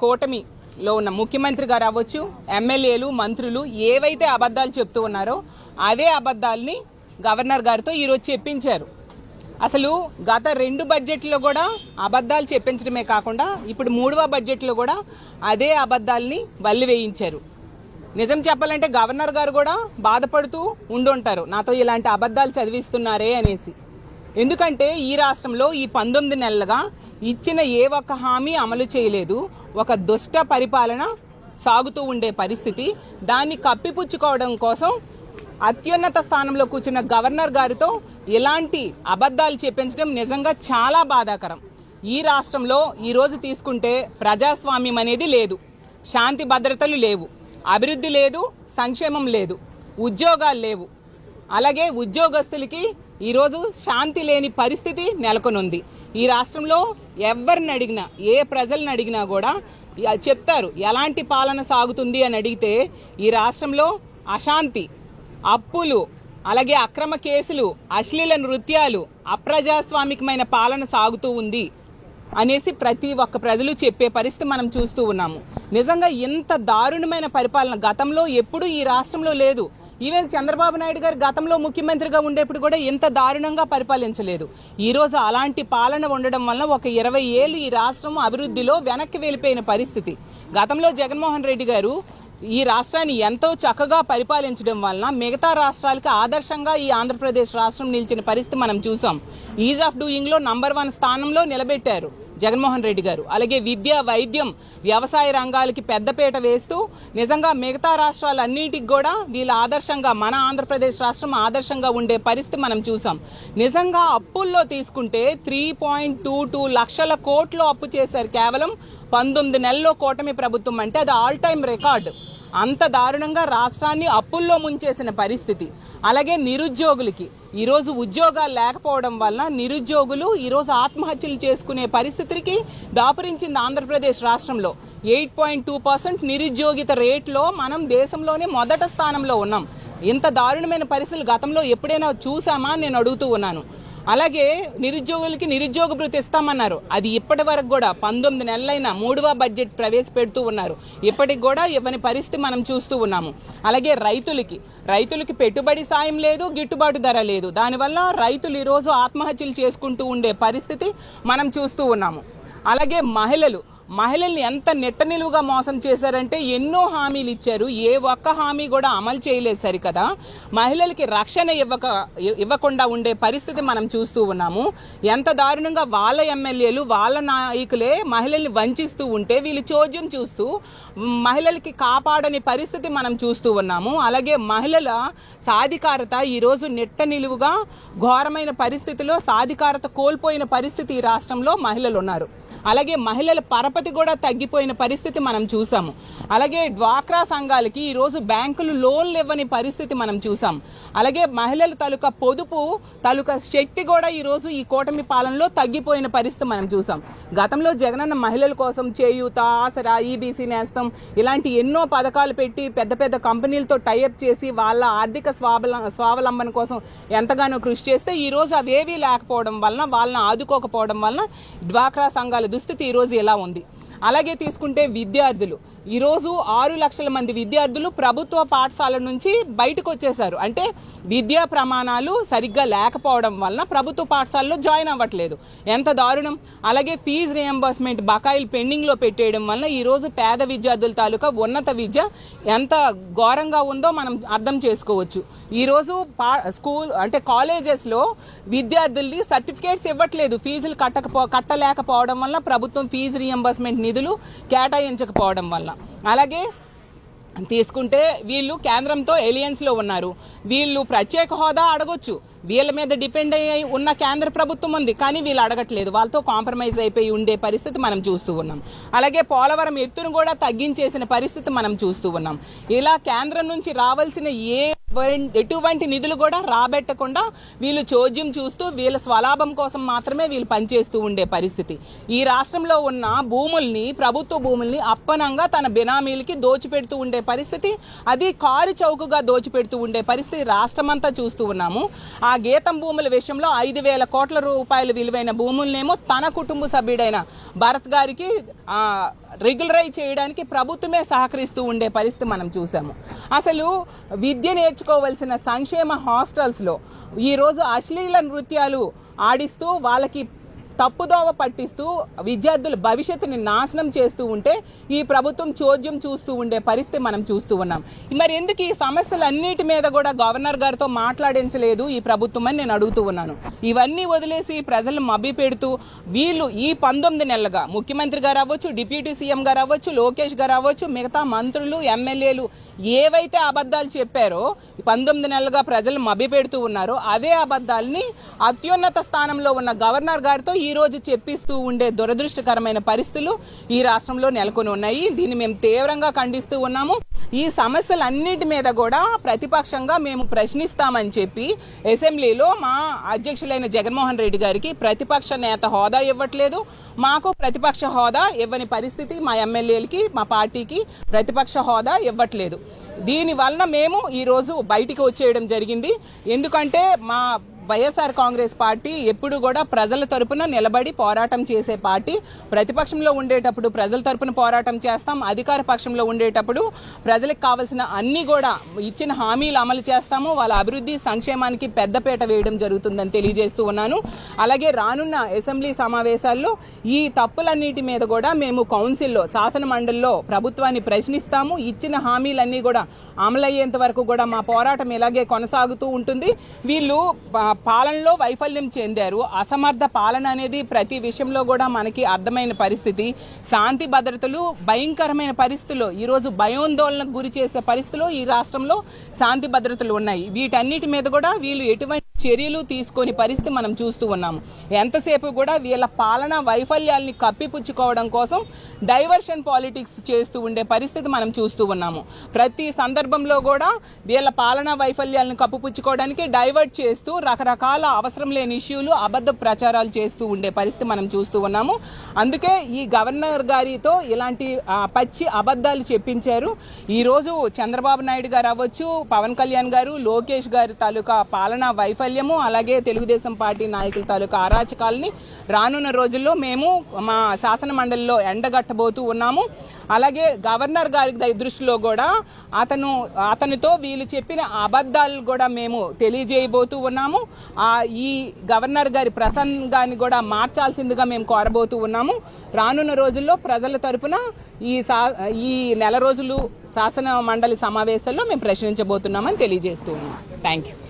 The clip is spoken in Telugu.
కూటమిలో ఉన్న ముఖ్యమంత్రి గారు అవ్వచ్చు ఎమ్మెల్యేలు మంత్రులు ఏవైతే అబద్ధాలు చెప్తూ ఉన్నారో అదే అబద్ధాలని గవర్నర్ గారితో ఈరోజు చెప్పించారు. అసలు గత రెండు బడ్జెట్లో కూడా అబద్ధాలు చెప్పించడమే కాకుండా ఇప్పుడు మూడవ బడ్జెట్లో కూడా అదే అబద్ధాలని వల్లి వేయించారు. నిజం చెప్పాలంటే గవర్నర్ గారు కూడా బాధపడుతూ ఉండుంటారు. నాతో ఇలాంటి అబద్ధాలు చదివిస్తున్నారే అనేసి. ఎందుకంటే ఈ రాష్ట్రంలో ఈ పంతొమ్మిది నెలలుగా ఇచ్చిన ఏ ఒక్క హామీ అమలు చేయలేదు. ఒక దుష్ట పరిపాలన సాగుతూ ఉండే పరిస్థితి. దాన్ని కప్పిపుచ్చుకోవడం కోసం అత్యున్నత స్థానంలో కూర్చున్న గవర్నర్ గారితో ఇలాంటి అబద్ధాలు చెప్పించడం నిజంగా చాలా బాధాకరం. ఈ రాష్ట్రంలో ఈరోజు తీసుకుంటే ప్రజాస్వామ్యం అనేది లేదు. శాంతి భద్రతలు లేవు. అభివృద్ధి లేదు. సంక్షేమం లేదు. ఉద్యోగాలు లేవు. అలాగే ఉద్యోగస్తులకి ఈరోజు శాంతి లేని పరిస్థితి నెలకొనుంది. ఈ రాష్ట్రంలో ఎవరిని అడిగినా ఏ ప్రజలను అడిగినా కూడా చెప్తారు ఎలాంటి పాలన సాగుతుంది అని అడిగితే ఈ రాష్ట్రంలో అశాంతి అప్పులు అలాగే అక్రమ కేసులు అశ్లీల నృత్యాలు అప్రజాస్వామికమైన పాలన సాగుతూ ఉంది అనేసి ప్రతి ఒక్క ప్రజలు చెప్పే పరిస్థితి మనం చూస్తూ ఉన్నాము. నిజంగా ఇంత దారుణమైన పరిపాలన గతంలో ఎప్పుడూ ఈ రాష్ట్రంలో లేదు. ఈవెన్ చంద్రబాబు నాయుడు గారు గతంలో ముఖ్యమంత్రిగా ఉండేప్పుడు కూడా ఇంత దారుణంగా పరిపాలించలేదు. ఈరోజు అలాంటి పాలన ఉండడం వల్ల ఒక ఇరవై ఏళ్ళు ఈ రాష్ట్రం అభివృద్ధిలో వెనక్కి వెళ్ళిపోయిన పరిస్థితి. గతంలో జగన్మోహన్ రెడ్డి గారు ఈ రాష్ట్రాన్ని ఎంతో చక్కగా పరిపాలించడం వలన మిగతా రాష్ట్రాలకి ఆదర్శంగా ఈ ఆంధ్రప్రదేశ్ రాష్ట్రం నిలిచిన పరిస్థితి మనం చూసాం. ఈజ్ ఆఫ్ డూయింగ్లో నంబర్ వన్ స్థానంలో నిలబెట్టారు. జగన్మోహన్ రెడ్డి గారు. అలాగే విద్య వైద్యం వ్యవసాయ రంగాలకి పెద్దపీట వేస్తూ నిజంగా మిగతా రాష్ట్రాలన్నిటికి కూడా వీళ్ళ ఆదర్శంగా మన ఆంధ్రప్రదేశ్ రాష్ట్రం ఆదర్శంగా ఉండే పరిస్థితి మనం చూసాం. నిజంగా అప్పుల్లో తీసుకుంటే త్రీ పాయింట్ టూ టూ లక్షల కోట్లు అప్పు చేశారు కేవలం పంతొమ్మిది నెలల్లో కూటమి ప్రభుత్వం అంటే అది ఆల్ టైమ్ రికార్డు. అంత దారుణంగా రాష్ట్రాన్ని అప్పుల్లో ముంచేసిన పరిస్థితి. అలాగే నిరుద్యోగులకి. ఈరోజు ఉద్యోగాలు లేకపోవడం వల్ల నిరుద్యోగులు ఈరోజు ఆత్మహత్యలు చేసుకునే పరిస్థితికి దాపురించింది ఆంధ్రప్రదేశ్ రాష్ట్రంలో. ఎయిట్ పాయింట్ టూ పర్సెంట్ నిరుద్యోగిత రేట్లో మనం దేశంలోనే మొదట స్థానంలో ఉన్నాం. ఇంత దారుణమైన పరిస్థితులు గతంలో ఎప్పుడైనా చూసామా నేను అడుగుతూ ఉన్నాను. అలాగే నిరుద్యోగులకి నిరుద్యోగ భృతి ఇస్తామన్నారు. అది ఇప్పటి వరకు కూడా పంతొమ్మిది నెలలైన మూడవ బడ్జెట్ ప్రవేశపెడుతూ ఉన్నారు. ఇప్పటికి కూడా ఇవ్వని పరిస్థితి మనం చూస్తూ ఉన్నాము. అలాగే రైతులకి రైతులకి పెట్టుబడి సాయం లేదు గిట్టుబాటు ధర లేదు. దానివల్ల రైతులు ఈరోజు ఆత్మహత్యలు చేసుకుంటూ ఉండే పరిస్థితి మనం చూస్తూ ఉన్నాము. అలాగే మహిళలు మహిళల్ని ఎంత నెట్ట నిలువుగా మోసం చేశారంటే ఎన్నో హామీలు ఇచ్చారు. ఏ ఒక్క హామీ కూడా అమలు చేయలేదు సరికదా. మహిళలకి రక్షణ ఇవ్వక ఇవ్వకుండా ఉండే పరిస్థితి మనం చూస్తూ ఉన్నాము. ఎంత దారుణంగా వాళ్ళ ఎమ్మెల్యేలు వాళ్ళ నాయకులే మహిళల్ని వంచిస్తూ ఉంటే వీళ్ళు చోద్యం చూస్తూ మహిళలకి కాపాడని పరిస్థితి మనం చూస్తూ ఉన్నాము. అలాగే మహిళల సాధికారత ఈరోజు నెట్ట నిలువుగా ఘోరమైన పరిస్థితిలో సాధికారత కోల్పోయిన పరిస్థితి ఈ రాష్ట్రంలో మహిళలు ఉన్నారు. అలాగే మహిళల పరపతి కూడా తగ్గిపోయిన పరిస్థితి మనం చూసాము. అలాగే డ్వాక్రా సంఘాలకి ఈరోజు బ్యాంకులు లోన్లు ఇవ్వని పరిస్థితి మనం చూసాం. అలాగే మహిళల తాలూకా పొదుపు తాలూకా శక్తి కూడా ఈరోజు ఈ కూటమి పాలనలో తగ్గిపోయిన పరిస్థితి మనం చూసాం. గతంలో జగనన్న మహిళల కోసం చేయూత ఆసరా ఈబీసీ నేస్తం ఇలాంటి ఎన్నో పథకాలు పెట్టి పెద్ద పెద్ద కంపెనీలతో టైఅప్ చేసి వాళ్ళ ఆర్థిక స్వావల స్వావలంబన కోసం ఎంతగానో కృషి చేస్తే ఈ రోజు అవేవీ లేకపోవడం వలన వాళ్ళని ఆదుకోకపోవడం వలన డ్వాక్రా సంఘాలు దుస్థితి ఈరోజు రోజు ఎలా ఉంది? అలాగే తీసుకుంటే విద్యార్థులు ఈరోజు ఆరు లక్షల మంది విద్యార్థులు ప్రభుత్వ పాఠశాల నుంచి బయటకు వచ్చేసారు అంటే విద్యా ప్రమాణాలు సరిగ్గా లేకపోవడం వలన ప్రభుత్వ పాఠశాలలో జాయిన్ అవ్వట్లేదు. ఎంత దారుణం. అలాగే ఫీజు రియంబర్స్మెంట్ బకాయిలు పెండింగ్లో పెట్టేయడం వలన ఈరోజు పేద విద్యార్థుల తాలూకా ఉన్నత విద్య ఎంత ఘోరంగా ఉందో మనం అర్థం చేసుకోవచ్చు. ఈరోజు పా స్కూల్ అంటే కాలేజెస్లో విద్యార్థుల్ని సర్టిఫికేట్స్ ఇవ్వట్లేదు. ఫీజులు కట్టకపో కట్టలేకపోవడం వల్ల ప్రభుత్వం ఫీజు రియంబర్స్మెంట్ నిధులు కేటాయించకపోవడం వల్ల అలాగే తీసుకుంటే వీళ్ళు కేంద్రంతో ఏలియన్స్లో ఉన్నారు. వీళ్ళు ప్రత్యేక హోదా అడగొచ్చు. వీళ్ళ మీద డిపెండ్ అయ్యి ఉన్న కేంద్ర ప్రభుత్వం ఉంది కానీ వీళ్ళు అడగట్లేదు. వాళ్ళతో కాంప్రమైజ్ అయిపోయి ఉండే పరిస్థితి మనం చూస్తూ ఉన్నాం. అలాగే పోలవరం ఎత్తును కూడా తగ్గించేసిన పరిస్థితి మనం చూస్తూ ఉన్నాం. ఇలా కేంద్రం నుంచి రావాల్సిన ఏ ఎటువంటి నిధులు కూడా రాబెట్టకుండా వీళ్ళు చోద్యం చూస్తూ వీళ్ళ స్వలాభం కోసం మాత్రమే వీళ్ళు పనిచేస్తూ ఉండే పరిస్థితి. ఈ రాష్ట్రంలో ఉన్న భూముల్ని ప్రభుత్వ భూముల్ని అప్పనంగా తన బినామీలకి దోచిపెడుతూ ఉండే పరిస్థితి అది కారు చౌకగా దోచిపెడుతూ ఉండే పరిస్థితి రాష్ట్రమంతా చూస్తూ ఉన్నాము. ఆ గీతం భూముల విషయంలో ఐదు వేల కోట్ల రూపాయల విలువైన భూములనేమో తన కుటుంబ సభ్యుడైన భరత్ గారికి రెగ్యులరైజ్ చేయడానికి ప్రభుత్వమే సహకరిస్తూ ఉండే పరిస్థితి మనం చూసాము అసలు విద్య నేర్చుకోవాల్సిన సంక్షేమ హాస్టల్స్లో ఈరోజు అశ్లీల నృత్యాలు ఆడిస్తూ వాళ్ళకి తప్పుదోవ పట్టిస్తూ విద్యార్థుల భవిష్యత్తుని నాశనం చేస్తూ ఉంటే ఈ ప్రభుత్వం చోద్యం చూస్తూ ఉండే పరిస్థితి మనం చూస్తూ ఉన్నాం. మరి ఎందుకు ఈ సమస్యలన్నిటి మీద కూడా గవర్నర్ గారితో మాట్లాడించలేదు ఈ ప్రభుత్వం అని నేను అడుగుతూ ఉన్నాను. ఇవన్నీ వదిలేసి ప్రజలు మభ్య పెడుతూ వీళ్ళు ఈ పంతొమ్మిది నెలలుగా ముఖ్యమంత్రి గారు అవ్వచ్చు డిప్యూటీ సీఎం గారు అవ్వచ్చు లోకేష్ గారు అవ్వచ్చు మిగతా మంత్రులు ఎమ్మెల్యేలు ఏవైతే అబద్ధాలు చెప్పారో పంతొమ్మిది నెలలుగా ప్రజలు మభ్య పెడుతూ ఉన్నారో అదే అబద్ధాలని అత్యున్నత స్థానంలో ఉన్న గవర్నర్ గారితో ఈ రోజు చెప్పిస్తూ ఉండే దురదృష్టకరమైన పరిస్థితులు ఈ రాష్ట్రంలో నెలకొని ఉన్నాయి. దీన్ని మేము తీవ్రంగా ఖండిస్తూ ఉన్నాము. ఈ సమస్యలన్నిటి మీద కూడా ప్రతిపక్షంగా మేము ప్రశ్నిస్తామని చెప్పి అసెంబ్లీలో మా అధ్యక్షులైన జగన్మోహన్ రెడ్డి గారికి ప్రతిపక్ష నేత హోదా ఇవ్వట్లేదు. మాకు ప్రతిపక్ష హోదా ఇవ్వని పరిస్థితి మా ఎమ్మెల్యేలకి మా పార్టీకి ప్రతిపక్ష హోదా ఇవ్వట్లేదు. దీని వలన మేము ఈరోజు బయటికి వచ్చేయడం జరిగింది. ఎందుకంటే మా వైఎస్ఆర్ కాంగ్రెస్ పార్టీ ఎప్పుడు కూడా ప్రజల తరపున నిలబడి పోరాటం చేసే పార్టీ. ప్రతిపక్షంలో ఉండేటప్పుడు ప్రజల తరపున పోరాటం చేస్తాం. అధికార పక్షంలో ఉండేటప్పుడు ప్రజలకు కావాల్సిన అన్ని కూడా ఇచ్చిన హామీలు అమలు చేస్తాము. వాళ్ళ అభివృద్ధి సంక్షేమానికి పెద్దపీట వేయడం జరుగుతుందని తెలియజేస్తూ ఉన్నాను. అలాగే రానున్న అసెంబ్లీ సమావేశాల్లో ఈ తప్పులన్నిటి మీద కూడా మేము కౌన్సిల్లో శాసన మండలిలో ప్రభుత్వాన్ని ప్రశ్నిస్తాము. ఇచ్చిన హామీలన్నీ కూడా అమలయ్యేంత వరకు కూడా మా పోరాటం ఇలాగే కొనసాగుతూ ఉంటుంది. వీళ్ళు పాలనలో వైఫల్యం చెందారు. అసమర్థ పాలన అనేది ప్రతి విషయంలో కూడా మనకి అర్థమైన పరిస్థితి. శాంతి భద్రతలు భయంకరమైన పరిస్థితుల్లో ఈరోజు భయోందోళనకు గురి చేసే పరిస్థితుల్లో ఈ రాష్ట్రంలో శాంతి భద్రతలు ఉన్నాయి. వీటన్నిటి మీద కూడా వీళ్ళు ఎటువంటి చర్యలు తీసుకొని పరిస్థితి మనం చూస్తూ ఉన్నాము. ఎంతసేపు కూడా వీళ్ళ పాలన వైఫల్యాల్ని కప్పిపుచ్చుకోవడం కోసం డైవర్షన్ పాలిటిక్స్ చేస్తూ ఉండే పరిస్థితి మనం చూస్తూ ఉన్నాము. ప్రతి సందర్భంలో కూడా వీళ్ళ పాలనా వైఫల్యాలను కప్పిపుచ్చుకోవడానికి డైవర్ట్ చేస్తూ రకరకాల అవసరం లేని ఇష్యూలు అబద్ధ ప్రచారాలు చేస్తూ ఉండే పరిస్థితి మనం చూస్తూ ఉన్నాము. అందుకే ఈ గవర్నర్ గారితో ఇలాంటి పచ్చి అబద్ధాలు చెప్పించారు. ఈరోజు చంద్రబాబు నాయుడు గారు అవ్వచ్చు పవన్ కళ్యాణ్ గారు లోకేష్ గారి తాలూకా పాలనా వైఫల్యం వైఫల్యము అలాగే తెలుగుదేశం పార్టీ నాయకుల తాలూకా అరాచకాలని రానున్న రోజుల్లో మేము మా శాసన మండలిలో ఎండగట్టబోతూ ఉన్నాము. అలాగే గవర్నర్ గారి ద- దృష్టిలో కూడా అతను అతనితో వీళ్ళు చెప్పిన అబద్ధాలు కూడా మేము తెలియజేయబోతూ ఉన్నాము. ఆ ఈ గవర్నర్ గారి ప్రసంగాన్ని కూడా మార్చాల్సిందిగా మేము కోరబోతూ ఉన్నాము. రానున్న రోజుల్లో ప్రజల తరపున ఈ సా ఈ నెల రోజులు శాసన మండలి సమావేశాల్లో మేము ప్రశ్నించబోతున్నామని తెలియజేస్తూ ఉన్నాం. Thank you